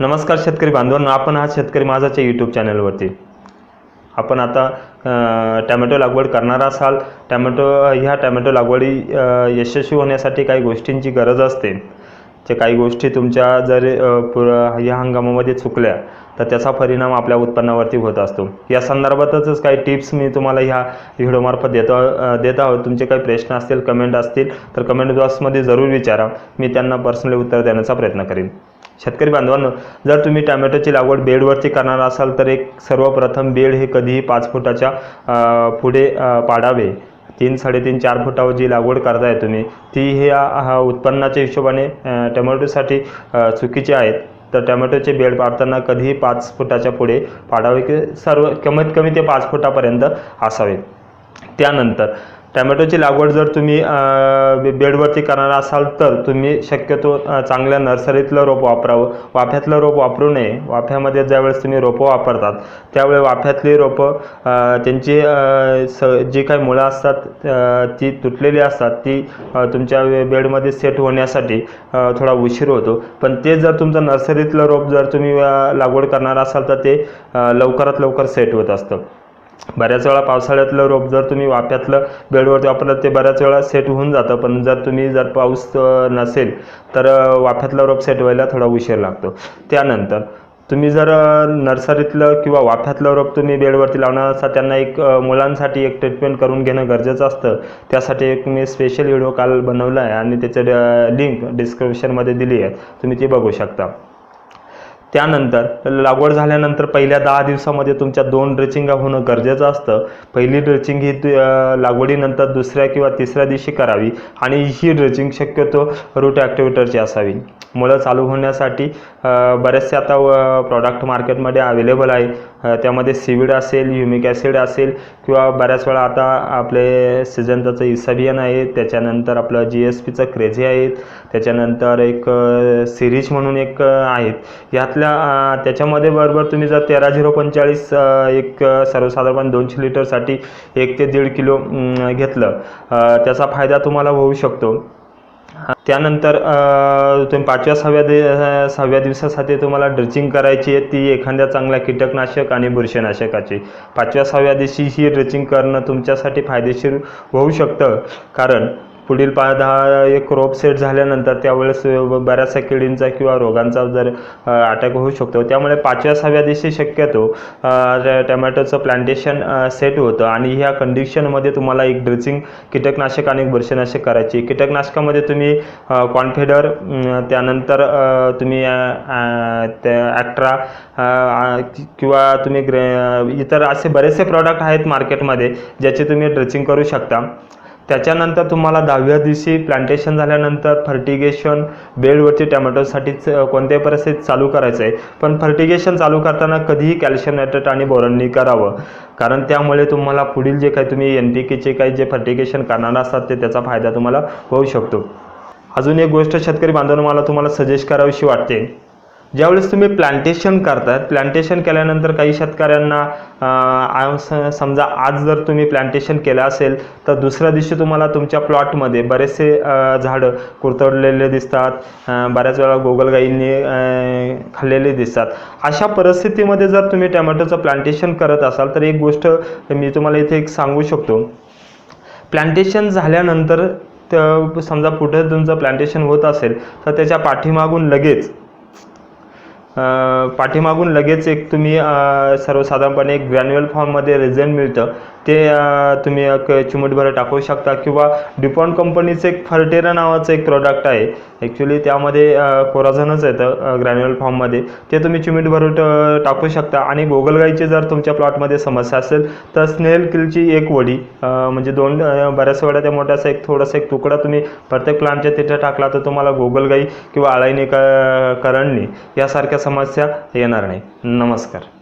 नमस्कार शेतकरी बांधवांनो आपण हा शेतकरी माझाच्या यूट्यूब चॅनलवरती. आपण आता टॅमॅटो लागवड करणार असाल. टॅमॅटो ह्या टॅमॅटो लागवडी यशस्वी होण्यासाठी काही गोष्टींची गरज असते. जे काही गोष्टी तुमच्या जर पुर ह्या हंगामामध्ये चुकल्या तर त्याचा परिणाम आपल्या उत्पन्नावरती होत असतो. या संदर्भातच काही टिप्स मी तुम्हाला ह्या व्हिडिओमार्फत देतो देत आहोत. तुमचे काही प्रश्न असतील कमेंट असतील तर कमेंट बॉक्समध्ये जरूर विचारा. मी त्यांना पर्सनली उत्तर देण्याचा प्रयत्न करेन. शेतकरी बांधवांनो जर तुम्ही टॅमॅटोची लागवड बेडवरती करणार असाल तर एक सर्वप्रथम बेड हे कधीही पाच फुटाच्या पुढे पाडावे. तीन साडेतीन चार फुटावर जी लागवड करताय तुम्ही ती हे हा उत्पन्नाच्या हिशोबाने टमॅटोसाठी चुकीचे आहेत. तर टमॅटोचे बेड पाडताना कधीही पाच फुटाच्या पुढे पाडावे की सर्व कमीत कमी ते पाच फुटापर्यंत असावे. त्यानंतर टॅमॅटोची लागवड जर तुम्ही बेडवरती करणार असाल तर तुम्ही शक्यतो चांगल्या नर्सरीतलं रोप वापरावं. वाफ्यातलं रोप वापरू नये. वाफ्यामध्ये ज्यावेळेस तुम्ही रोपं वापरतात त्यावेळेस वाफ्यातली रोपं त्यांची स जी काही मुळं असतात ती तुटलेली असतात ती तुमच्या बेडमध्ये सेट होण्यासाठी थोडा उशीर होतो. पण ते जर तुमचं नर्सरीतलं रोप जर तुम्ही लागवड करणार असाल तर ते लवकरात लवकर सेट होत असतं. बऱ्याच वेळा पावसाळ्यातलं रोप जर तुम्ही वाफ्यातलं बेडवरती वापरलं ते बऱ्याच वेळा सेट होऊन जातं. पण जर तुम्ही जर पाऊस नसेल तर वाफ्यातलं रोप सेट व्हायला थोडा उशीर लागतो. त्यानंतर तुम्ही जर नर्सरीतलं किंवा वाफ्यातलं रोप तुम्ही बेडवरती लावणार असाल त्यांना एक मुलांसाठी एक ट्रीटमेंट करून घेणं गरजेचं असतं. त्यासाठी एक मी स्पेशल व्हिडिओ काल बनवला आहे आणि त्याचं लिंक डिस्क्रिप्शनमध्ये दिली आहे. तुम्ही ती बघू शकता. त्यानंतर लागवड झाल्यानंतर पहिल्या दहा दिवसामध्ये तुमच्या दोन ड्रेचिंगा होणं गरजेचं असतं. पहिली ड्रेचिंग ही लागवडीनंतर दुसऱ्या किंवा तिसऱ्या दिवशी करावी आणि ही ड्रेचिंग शक्यतो रूट ॲक्टिवेटरची असावी. मुळं चालू होण्यासाठी बरेचसे आता प्रॉडक्ट मार्केटमध्ये अवेलेबल आहे. त्यामध्ये सिविड असेल ह्युमिक ॲसिड असेल किंवा बऱ्याच वेळा आता आपले सिजंताचं इसाबियन आहे त्याच्यानंतर आपलं जी एस पीचं क्रेझी आहेत त्याच्यानंतर एक सिरीज म्हणून एक आहेत. यातल्या त्याच्यामध्ये बरोबर तुम्ही जर तेरा झिरो पंचेचाळीस एक सर्वसाधारण दोनशे लिटरसाठी एक ते दीड किलो घेतलं त्याचा फायदा तुम्हाला होऊ शकतो. त्यानंतर तुम्ही पाचव्या सहाव्या दि सहाव्या दिवसासाठी तुम्हाला ड्रिचिंग करायची आहे ती एखाद्या चांगल्या कीटकनाशक आणि बुरशीनाशकाची. पाचव्या सहाव्या दिवशी ही ड्रिचिंग करणं तुमच्यासाठी फायदेशीर होऊ शकतं. कारण पुढील पा दहा एक रोप सेट झाल्यानंतर त्यावेळेस बऱ्याचशा किडींचा किंवा रोगांचा जर अटॅक होऊ शकतो. त्यामुळे पाचव्या सहाव्या दिवशी शक्यतो टमॅटोचं प्लांटेशन सेट होतं आणि ह्या कंडिशनमध्ये तुम्हाला एक ड्रेसिंग कीटकनाशक आणि बुरशीनाशक करायची. कीटकनाशकामध्ये तुम्ही कॉन्फिडर त्यानंतर तुम्ही ॲक्ट्रा किंवा तुम्ही ग्रे इतर असे बरेचसे प्रॉडक्ट आहेत मार्केटमध्ये ज्याचे तुम्ही ड्रेसिंग करू शकता. त्याच्यानंतर तुम्हाला दहाव्या दिवशी प्लांटेशन झाल्यानंतर फर्टिगेशन बेडवरती टॅमॅटोसाठीच कोणत्याही परिस्थितीत चालू करायचं आहे. पण फर्टिगेशन चालू करताना कधीही कॅल्शियम नायट्रेट आणि बोरॉननी करावं. कारण त्यामुळे तुम्हाला पुढील जे काही तुम्ही एन पी केचे काही जे फर्टिगेशन करणार असतात ते त्याचा फायदा तुम्हाला होऊ शकतो. अजून एक गोष्ट शेतकरी बांधवांना मला तुम्हाला सजेस्ट करावीशी वाटते. ज्यावेळेस तुम्ही प्लांटेशन करतात प्लांटेशन केल्यानंतर काही शेतकऱ्यांना समजा आज जर तुम्ही प्लांटेशन केलं असेल तर दुसऱ्या दिवशी तुम्हाला तुमच्या प्लॉटमध्ये बरेचसे झाडं कुरतडलेले दिसतात. बऱ्याच वेळा गोगलगाईंनी खाल्लेले दिसतात. अशा परिस्थितीमध्ये जर तुम्ही टॅमॅटोचं प्लांटेशन करत असाल तर एक गोष्ट मी तुम्हाला इथे एक सांगू शकतो. प्लांटेशन झाल्यानंतर तर समजा पुढे तुमचं प्लांटेशन होत असेल तर त्याच्या पाठीमागून लगेच पाठीमागून लगेच एक तुम्ही सर्वसाधारणपणे एक ग्रॅन्युअल फॉर्ममध्ये रेझन मिळतं. ते तुम्ही एक चिमूटभर टाकू शकता किंवा डिपॉन कंपनीचं एक फर्टेरा नावाचं एक प्रोडक्ट आहे. ॲक्च्युली त्यामध्ये कोराझनच येतं ग्रॅन्युअल फॉर्ममध्ये. ते तुम्ही चिमूटभर टाकू शकता. आणि गोगलगाईची जर तुमच्या प्लॉटमध्ये समस्या असेल तर स्नेल किलची एक वडी म्हणजे दोन बऱ्याच वेळा त्या मोठ्याचा एक थोडासा एक तुकडा तुम्ही प्रत्येक प्लांटच्या तिथे टाकला तर तुम्हाला गोगलगाई किंवा आळाईने क करंडणी यासारख्या समस्या येणार नाही. नमस्कार.